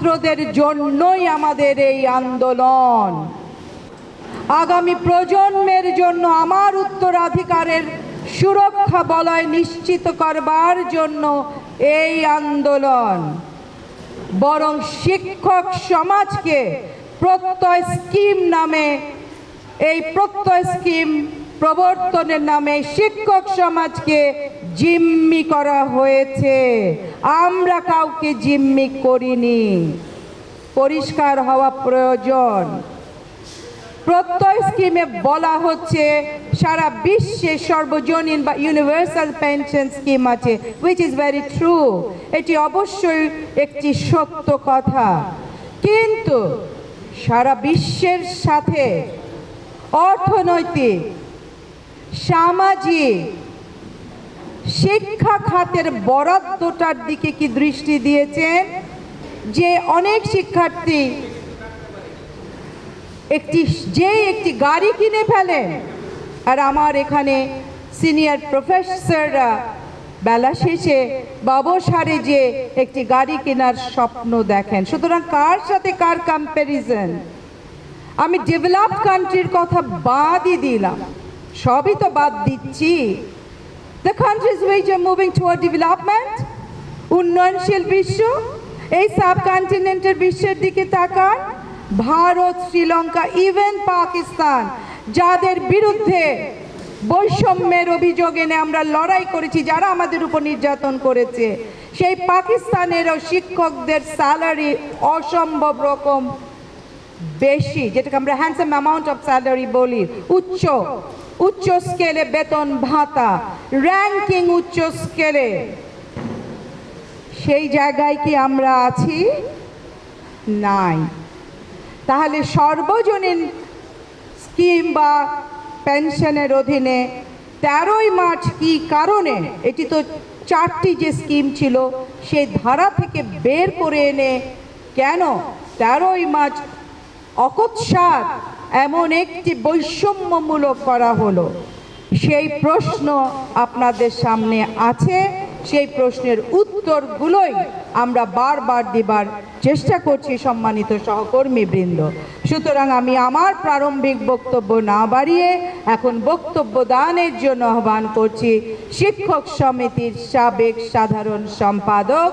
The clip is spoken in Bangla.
ছাত্রদের জন্যই আমাদের এই আন্দোলন। আগামী প্রজন্মের জন্য আমার উত্তরাধিকারের সুরক্ষা বলয় নিশ্চিত করবার জন্য এই আন্দোলন। বরং শিক্ষক সমাজকে প্রত্যয় স্কিম নামে এই প্রত্যয় স্কিম প্রবর্তনের নামে শিক্ষক সমাজকে জিম্মি করা হয়েছে। আমরা কাউকে জিম্মি করিনি। পরিষ্কার হওয়া প্রয়োজন। প্রত্যয় স্কিমে বলা হচ্ছে, সারা বিশ্বে সর্বজনীন বা ইউনিভার্সাল পেনশন স্কিম আছে উইচ ইজ ভেরি ট্রু এটি অবশ্যই একটি সত্য কথা। কিন্তু সারা বিশ্বের সাথে অর্থনৈতিক সামাজিক শিক্ষা খাতের বরাদ্দটার দিকে কি দৃষ্টি দিয়েছেন? যে অনেক শিক্ষার্থী একটি, যে একটি গাড়ি কিনে ফেলেন আর আমার এখানে সিনিয়র প্রফেসররা বেলা শেষে বা অবসরে যে একটি গাড়ি কেনার স্বপ্ন দেখেন। সুতরাং কার সাথে কার কম্প্যারিজন আমি ডেভেলপ কান্ট্রির কথা বাদই দিলাম। সবই তো বাদ দিচ্ছি। The countries which are moving toward development উন্নয়নশীল বিশ্ব, এই সাবকন্টিনেন্টের বিশ্বের দিকে তাকান, ভারত, শ্রীলঙ্কা ইভেন পাকিস্তান, যাদের বিরুদ্ধে বৈষম্যের অভিযোগ এনে আমরা লড়াই করেছি, যারা আমাদের উপর নির্যাতন করেছে, সেই পাকিস্তানেরও শিক্ষকদের স্যালারি অসম্ভব রকম বেশি, যেটাকে আমরা হ্যান্ডসাম অ্যামাউন্ট অফ স্যালারি বলি, উচ্চ। উচ্চ স্কেলে বেতন ভাতা র্যাঙ্কিং উচ্চ স্কেলে। সেই জায়গায় কি আমরা আছি? নাই। তাহলে সর্বজনীন স্কিম বা পেনশনের অধীনে তেরোই মার্চ কি কারণে? এটি তো চারটি যে স্কিম ছিল, সেই ধারা থেকে বের করে এনে কেন তেরোই মার্চ অকৎসার এমন একটি বৈষম্যমূলক করা হলো। সেই প্রশ্ন আপনাদের সামনে আছে, সেই প্রশ্নের উত্তরগুলোই আমরা বারবার দিবার চেষ্টা করছি সম্মানিত সহকর্মী বৃন্দ সুতরাং আমি আমার প্রারম্ভিক বক্তব্য না বাড়িয়ে এখন বক্তব্য দানের জন্য আহ্বান করছি শিক্ষক সমিতির সাবেক সাধারণ সম্পাদক